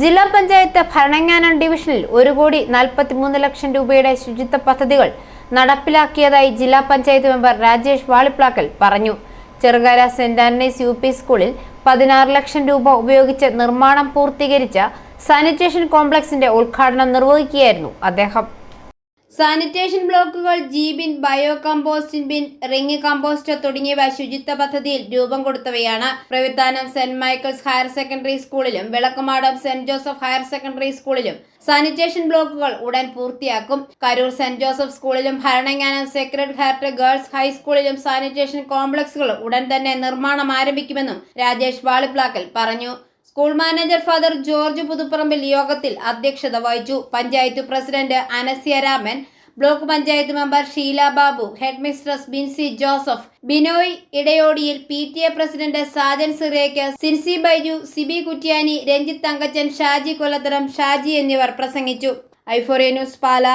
ജില്ലാ പഞ്ചായത്ത് ഭരണങ്ങാനം ഡിവിഷനിൽ ഒരു കോടി നാൽപ്പത്തിമൂന്ന് ലക്ഷം രൂപയുടെ ശുചിത്വ പദ്ധതികൾ നടപ്പിലാക്കിയതായി ജില്ലാ പഞ്ചായത്ത് മെമ്പർ രാജേഷ് വാളിപ്ലാക്കൽ പറഞ്ഞു. Cherukara saint Antony's U P സ്കൂളിൽ പതിനാറ് ലക്ഷം രൂപ ഉപയോഗിച്ച് നിർമ്മാണം പൂർത്തീകരിച്ച സാനിറ്റേഷൻ കോംപ്ലക്സിന്റെ ഉദ്ഘാടനം നിർവഹിക്കുകയായിരുന്നു അദ്ദേഹം. സാനിറ്റേഷൻ ബ്ലോക്കുകൾ ജി ബിൻ ബയോ കമ്പോസ്റ്റിൻ ബിൻ റിംഗ് കമ്പോസ്റ്റർ തുടങ്ങിയവ ശുചിത്വ പദ്ധതിയിൽ രൂപം കൊടുത്തവയാണ്. Pravithanam Saint Michael's higher secondary സ്കൂളിലും Vilakkumadam Saint Joseph higher secondary സ്കൂളിലും സാനിറ്റേഷൻ ബ്ലോക്കുകൾ ഉടൻ പൂർത്തിയാക്കും. കരൂർ സെന്റ് ജോസഫ് സ്കൂളിലും ഭരണങ്ങാനം സെക്രട്ട് ഹാർട്ട് ഗേൾസ് ഹൈസ്കൂളിലും സാനിറ്റേഷൻ കോംപ്ലക്സുകൾ ഉടൻ തന്നെ നിർമ്മാണം ആരംഭിക്കുമെന്നും രാജേഷ് വാളിപ്ലാക്കൽ പറഞ്ഞു. School manager father George Puthuparambil യോഗത്തിൽ അധ്യക്ഷത വഹിച്ചു. Panchayat president Anasya Raman block panchayat member Sheela Babu headmistress Binsy Joseph Binoy ഇടയോടിയിൽ P T A president Sajan Cyriac Sincy Baiju Siby Kuttiyani Ranjith Thankachan Shaji Kollatharam Shaji എന്നിവർ പ്രസംഗിച്ചു. ഐഫോറിയ news പാല.